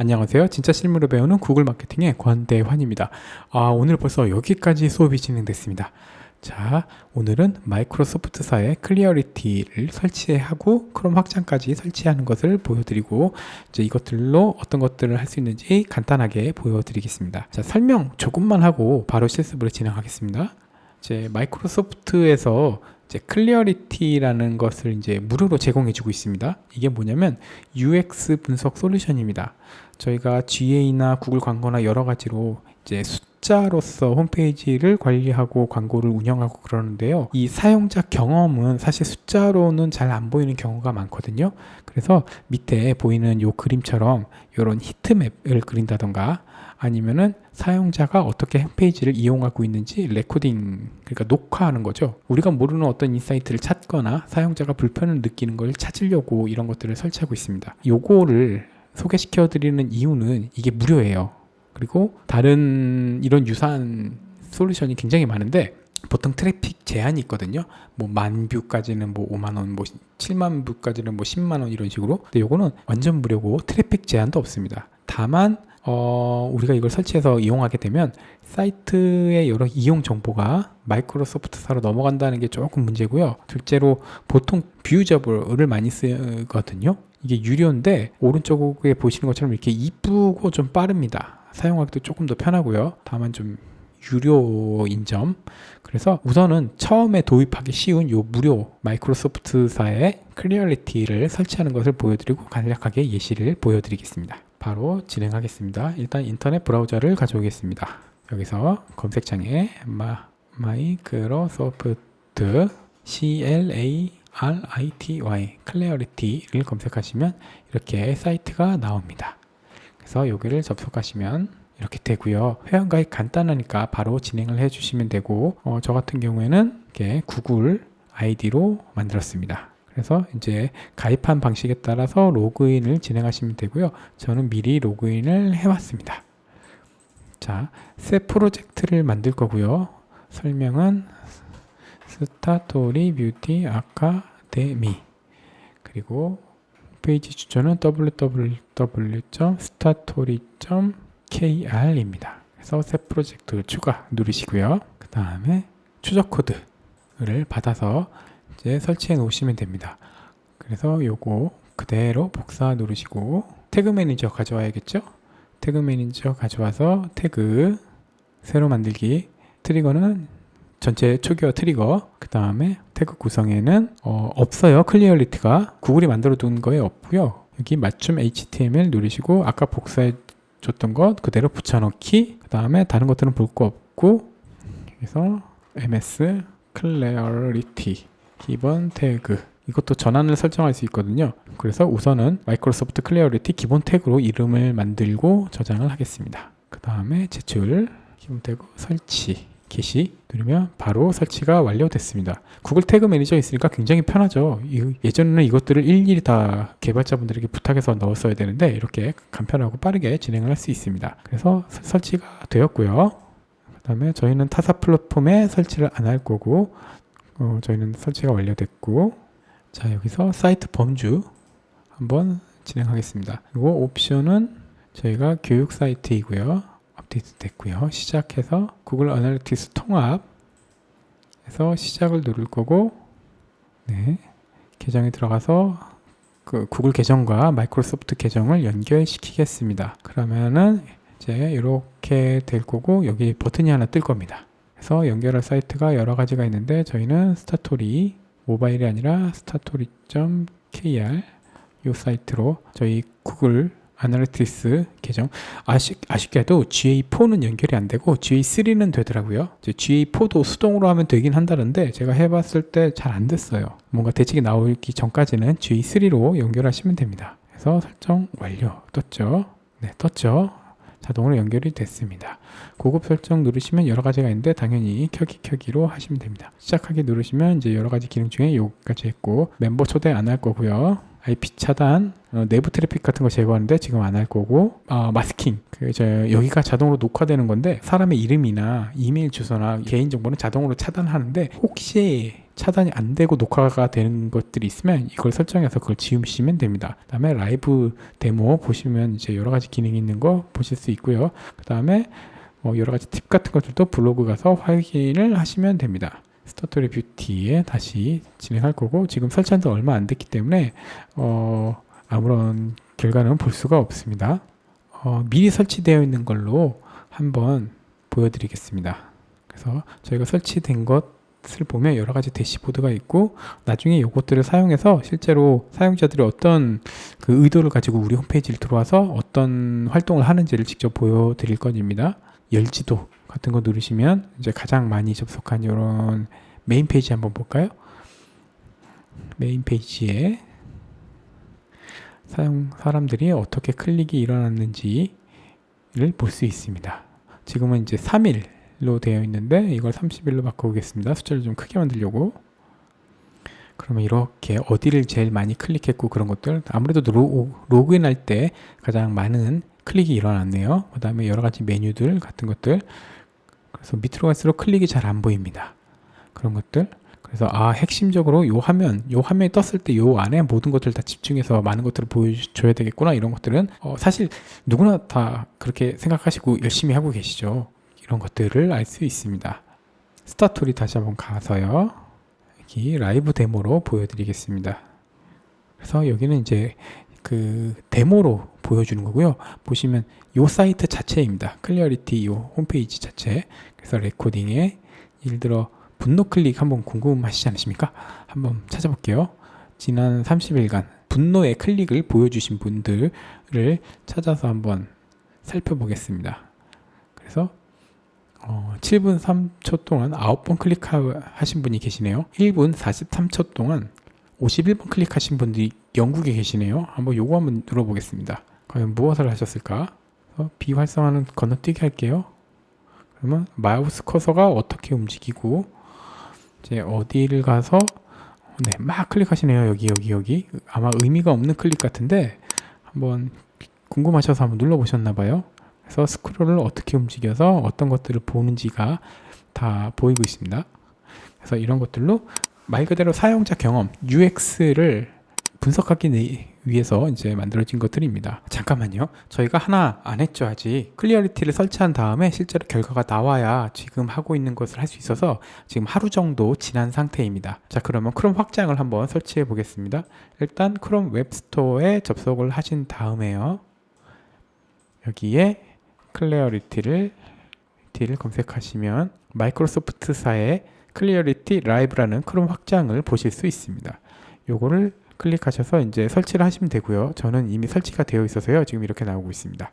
안녕하세요. 진짜 실무로 배우는 구글 마케팅의 권대환입니다. 아, 오늘 벌써 여기까지 수업이 진행됐습니다. 자, 오늘은 마이크로소프트사의 클리어리티를 설치하고 크롬 확장까지 설치하는 것을 보여드리고 이제 이것들로 어떤 것들을 할 수 있는지 간단하게 보여드리겠습니다. 자, 설명 조금만 하고 바로 실습으로 진행하겠습니다. 이제 마이크로소프트에서 이제 클리어리티라는 것을 이제 무료로 제공해주고 있습니다. 이게 뭐냐면 UX 분석 솔루션입니다. 저희가 GA나 구글 광고나 여러 가지로 이제 숫자로서 홈페이지를 관리하고 광고를 운영하고 그러는데요. 이 사용자 경험은 사실 숫자로는 잘 안 보이는 경우가 많거든요. 그래서 밑에 보이는 요 그림처럼 이런 히트맵을 그린다던가 아니면은 사용자가 어떻게 홈페이지를 이용하고 있는지 레코딩 그러니까 녹화하는 거죠. 우리가 모르는 어떤 인사이트를 찾거나 사용자가 불편을 느끼는 걸 찾으려고 이런 것들을 설치하고 있습니다. 요거를 소개시켜 드리는 이유는 이게 무료예요. 그리고 다른 이런 유사한 솔루션이 굉장히 많은데 보통 트래픽 제한이 있거든요. 뭐 만 뷰까지는 뭐 5만 원, 뭐 7만 뷰까지는 뭐 10만 원 이런 식으로. 근데 요거는 완전 무료고 트래픽 제한도 없습니다. 다만 어, 우리가 이걸 설치해서 이용하게 되면 사이트의 여러 이용 정보가 마이크로소프트사로 넘어간다는 게 조금 문제고요. 둘째로 보통 뷰저블을 많이 쓰거든요. 이게 유료인데 오른쪽에 보시는 것처럼 이렇게 이쁘고 좀 빠릅니다. 사용하기도 조금 더 편하고요. 다만 좀 유료인 점. 그래서 우선은 처음에 도입하기 쉬운 요 무료 마이크로소프트사의 클리어리티를 설치하는 것을 보여드리고 간략하게 예시를 보여드리겠습니다. 바로 진행하겠습니다. 일단 인터넷 브라우저를 가져오겠습니다. 여기서 검색창에 마, 마이크로소프트 CLARITY 클리어리티를 검색하시면 이렇게 사이트가 나옵니다. 그래서 여기를 접속하시면 이렇게 되고요. 회원가입 간단하니까 바로 진행을 해주시면 되고 어, 저 같은 경우에는 이렇게 구글 아이디로 만들었습니다. 그래서 이제 가입한 방식에 따라서 로그인을 진행하시면 되고요. 저는 미리 로그인을 해왔습니다. 자, 새 프로젝트를 만들 거고요. 설명은 스타토리 뷰티 아카데미 그리고 페이지 주소는 www.statori.kr입니다. 그래서 새 프로젝트 추가 누르시고요. 그 다음에 추적 코드를 받아서 이제 설치해 놓으시면 됩니다. 그래서 요거 그대로 복사 누르시고 태그 매니저 가져와야겠죠? 태그 매니저 가져와서 태그 새로 만들기 트리거는 전체 초기화 트리거 그 다음에 태그 구성에는 어, 없어요. 클리어리티가. 구글이 만들어 둔 거에 없고요. 여기 맞춤 HTML 누르시고 아까 복사해 줬던 것 그대로 붙여넣기 그 다음에 다른 것들은 볼 거 없고 여기서 ms clarity 기본 태그. 이것도 전환을 설정할 수 있거든요. 그래서 우선은 마이크로소프트 클리어리티 기본 태그로 이름을 만들고 저장을 하겠습니다. 그 다음에 제출 기본 태그 설치 게시 누르면 바로 설치가 완료됐습니다. 구글 태그 매니저 있으니까 굉장히 편하죠. 예전에는 이것들을 일일이 다 개발자분들에게 부탁해서 넣었어야 되는데 이렇게 간편하고 빠르게 진행을 할 수 있습니다. 그래서 설치가 되었고요. 그 다음에 저희는 타사 플랫폼에 설치를 안 할 거고 어, 저희는 설치가 완료됐고 자 여기서 사이트 범주 한번 진행하겠습니다. 그리고 옵션은 저희가 교육 사이트이고요. 업데이트 됐고요. 시작해서 구글 어널리틱스 통합 해서 시작을 누를 거고 네. 계정에 들어가서 그 구글 계정과 마이크로소프트 계정을 연결시키겠습니다. 그러면은 이제 이렇게 될 거고 여기 버튼이 하나 뜰 겁니다. 그래서 연결할 사이트가 여러 가지가 있는데 저희는 스타토리 모바일이 아니라 스타토리.kr 이 사이트로 저희 구글 아나리티스 계정. 아쉽, 아쉽게도 GA4는 연결이 안 되고 GA3는 되더라고요. GA4도 수동으로 하면 되긴 한다는데 제가 해봤을 때 잘 안 됐어요. 뭔가 대책이 나오기 전까지는 GA3로 연결하시면 됩니다. 그래서 설정 완료. 떴죠? 네 떴죠? 자동으로 연결이 됐습니다. 고급 설정 누르시면 여러 가지가 있는데 당연히 켜기 켜기로 하시면 됩니다. 시작하기 누르시면 이제 여러 가지 기능 중에 요까지 했고 멤버 초대 안 할 거고요 IP 차단, 어, 내부 트래픽 같은 거 제거하는데 지금 안 할 거고, 어, 마스킹. 그, 저, 여기가 자동으로 녹화되는 건데, 사람의 이름이나 이메일 주소나 개인 정보는 자동으로 차단하는데, 혹시 차단이 안 되고 녹화가 되는 것들이 있으면 이걸 설정해서 그걸 지우시면 됩니다. 그다음에 라이브 데모 보시면 이제 여러 가지 기능이 있는 거 보실 수 있고요. 그다음에 뭐 여러 가지 팁 같은 것들도 블로그 가서 확인을 하시면 됩니다. 스토리 뷰티에 다시 진행할 거고 지금 설치한 지 얼마 안 됐기 때문에 어, 아무런 결과는 볼 수가 없습니다. 어, 미리 설치되어 있는 걸로 한번 보여드리겠습니다. 그래서 저희가 설치된 것을 보면 여러 가지 대시보드가 있고 나중에 이것들을 사용해서 실제로 사용자들이 어떤 그 의도를 가지고 우리 홈페이지를 들어와서 어떤 활동을 하는지를 직접 보여드릴 것입니다. 열지도 같은 거 누르시면 이제 가장 많이 접속한 이런 메인 페이지 한번 볼까요? 메인 페이지에 사용 사람들이 어떻게 클릭이 일어났는지를 볼 수 있습니다. 지금은 이제 3일로 되어 있는데 이걸 30일로 바꿔보겠습니다. 숫자를 좀 크게 만들려고. 그러면 이렇게 어디를 제일 많이 클릭했고 그런 것들 아무래도 로, 로그인 할 때 가장 많은 클릭이 일어났네요. 그 다음에 여러 가지 메뉴들 같은 것들 그래서 밑으로 갈수록 클릭이 잘 안 보입니다. 그런 것들. 그래서 아 핵심적으로 요 화면 요 화면이 떴을 때 요 안에 모든 것들 다 집중해서 많은 것들을 보여줘야 되겠구나 이런 것들은. 어, 사실 누구나 다 그렇게 생각하시고 열심히 하고 계시죠. 이런 것들을 알 수 있습니다. 스타토리 다시 한번 가서요. 여기 라이브 데모로 보여드리겠습니다. 그래서 여기는 이제 그 데모로 보여주는 거고요 보시면 요 사이트 자체입니다 클리어리티 요 홈페이지 자체 그래서 레코딩에 예를 들어 분노 클릭 한번 궁금하시지 않으십니까? 한번 찾아볼게요. 지난 30일간 분노의 클릭을 보여주신 분들을 찾아서 한번 살펴보겠습니다. 그래서 어, 7분 3초 동안 9번 클릭하신 분이 계시네요. 1분 43초 동안 51번 클릭하신 분들이 영국에 계시네요. 한번 요거 한번 눌러보겠습니다. 과연 무엇을 하셨을까? 비활성화는 건너뛰기 할게요. 그러면 마우스 커서가 어떻게 움직이고 이제 어디를 가서 네, 막 클릭하시네요. 여기 여기 여기 아마 의미가 없는 클릭 같은데 한번 궁금하셔서 한번 눌러보셨나 봐요. 그래서 스크롤을 어떻게 움직여서 어떤 것들을 보는지가 다 보이고 있습니다. 그래서 이런 것들로 말 그대로 사용자 경험 UX를 분석하기 위해서 이제 만들어진 것들입니다. 잠깐만요. 저희가 하나 안 했죠 아직. 클리어리티를 설치한 다음에 실제로 결과가 나와야 지금 하고 있는 것을 할 수 있어서 지금 하루 정도 지난 상태입니다. 자 그러면 크롬 확장을 한번 설치해 보겠습니다. 일단 크롬 웹스토어에 접속을 하신 다음에요. 여기에 클리어리티를 를 검색하시면 마이크로소프트사의 클리어리티 라이브라는 크롬 확장을 보실 수 있습니다. 요거를 클릭하셔서 이제 설치를 하시면 되고요. 저는 이미 설치가 되어 있어서요. 지금 이렇게 나오고 있습니다.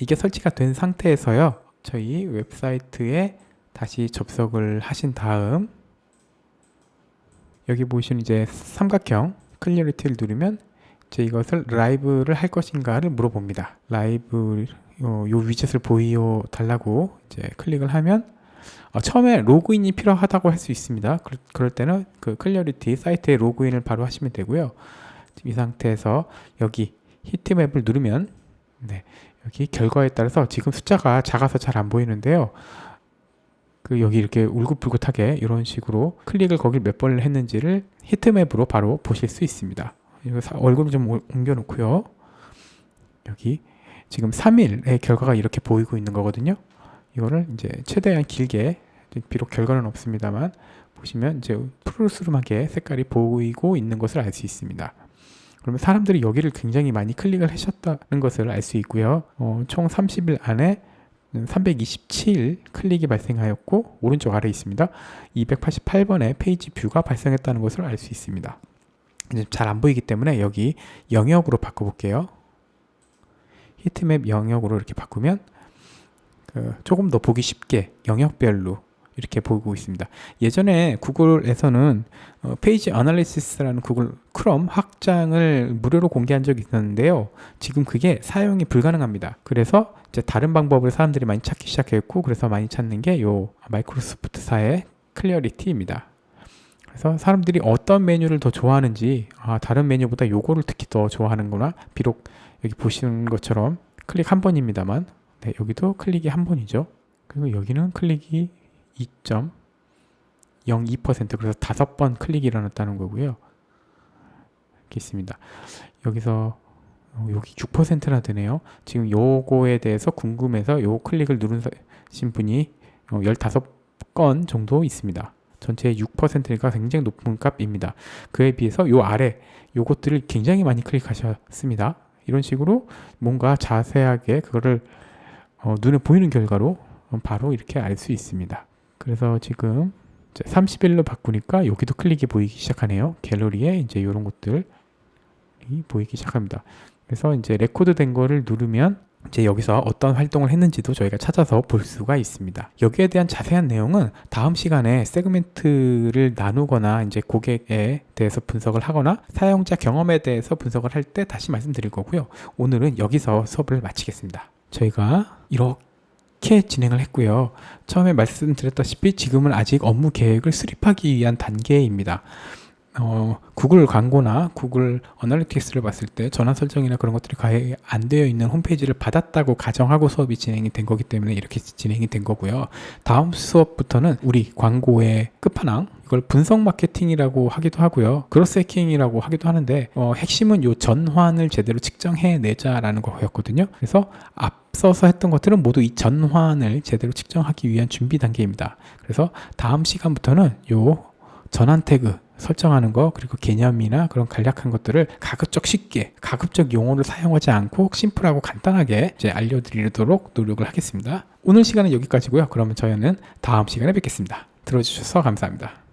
이게 설치가 된 상태에서요. 저희 웹사이트에 다시 접속을 하신 다음 여기 보시는 이제 삼각형 클리어리티를 누르면 이제 이것을 라이브를 할 것인가를 물어봅니다. 라이브 요, 요 위젯을 보여 달라고 이제 클릭을 하면 어, 처음에 로그인이 필요하다고 할 수 있습니다. 그, 그럴 때는 그 클리어리티 사이트에 로그인을 바로 하시면 되고요. 이 상태에서 여기 히트맵을 누르면 네, 여기 결과에 따라서 지금 숫자가 작아서 잘 안 보이는데요. 그 여기 이렇게 울긋불긋하게 이런 식으로 클릭을 거길 몇 번을 했는지를 히트맵으로 바로 보실 수 있습니다. 얼굴을 좀 옮겨 놓고요. 여기 지금 3일의 결과가 이렇게 보이고 있는 거거든요. 이거를 이제 최대한 길게 비록 결과는 없습니다만 보시면 이제 푸르스름하게 색깔이 보이고 있는 것을 알 수 있습니다. 그러면 사람들이 여기를 굉장히 많이 클릭을 하셨다는 것을 알 수 있고요. 어, 총 30일 안에 327 클릭이 발생하였고 오른쪽 아래 있습니다. 288번의 페이지 뷰가 발생했다는 것을 알 수 있습니다. 잘 안 보이기 때문에 여기 영역으로 바꿔볼게요. 히트맵 영역으로 이렇게 바꾸면 그 조금 더 보기 쉽게 영역별로 이렇게 보고 있습니다. 예전에 구글에서는 어, 페이지 아날리시스라는 구글 크롬 확장을 무료로 공개한 적이 있었는데요. 지금 그게 사용이 불가능합니다. 그래서 이제 다른 방법을 사람들이 많이 찾기 시작했고 그래서 많이 찾는 게 요 마이크로소프트사의 클리어리티입니다. 그래서 사람들이 어떤 메뉴를 더 좋아하는지 아, 다른 메뉴보다 요거를 특히 더 좋아하는구나. 비록 여기 보시는 것처럼 클릭 한 번입니다만 네, 여기도 클릭이 한 번이죠. 그리고 여기는 클릭이 2점 0.02% 그래서 다섯 번 클릭이 일어났다는 거고요. 이렇게 있습니다. 여기서 어, 여기 6%나 되네요. 지금 요거에 대해서 궁금해서 요 클릭을 누르신 분이 어, 15건 정도 있습니다. 전체의 6%가 굉장히 높은 값입니다. 그에 비해서 요 아래 요것들을 굉장히 많이 클릭하셨습니다. 이런 식으로 뭔가 자세하게 그거를 어, 눈에 보이는 결과로 바로 이렇게 알 수 있습니다. 그래서 지금 30일로 바꾸니까 여기도 클릭이 보이기 시작하네요. 갤러리에 이제 이런 것들이 보이기 시작합니다. 그래서 이제 레코드 된 거를 누르면 이제 여기서 어떤 활동을 했는지도 저희가 찾아서 볼 수가 있습니다. 여기에 대한 자세한 내용은 다음 시간에 세그멘트를 나누거나 이제 고객에 대해서 분석을 하거나 사용자 경험에 대해서 분석을 할 때 다시 말씀드릴 거고요. 오늘은 여기서 수업을 마치겠습니다. 저희가 이렇게 진행을 했고요. 처음에 말씀드렸다시피 지금은 아직 업무 계획을 수립하기 위한 단계입니다. 어, 구글 광고나 구글 어널리틱스를 봤을 때 전환 설정이나 그런 것들이 가해 안 되어 있는 홈페이지를 받았다고 가정하고 수업이 진행이 된 거기 때문에 이렇게 진행이 된 거고요. 다음 수업부터는 우리 광고의 끝판왕 이걸 분석 마케팅이라고 하기도 하고요. 그로스 해킹이라고 하기도 하는데 어, 핵심은 요 전환을 제대로 측정해 내자라는 거였거든요. 그래서 앞서서 했던 것들은 모두 이 전환을 제대로 측정하기 위한 준비 단계입니다. 그래서 다음 시간부터는 요 전환 태그 설정하는 거 그리고 개념이나 그런 간략한 것들을 가급적 쉽게 가급적 용어를 사용하지 않고 심플하고 간단하게 이제 알려드리도록 노력을 하겠습니다. 오늘 시간은 여기까지고요. 그러면 저희는 다음 시간에 뵙겠습니다. 들어주셔서 감사합니다.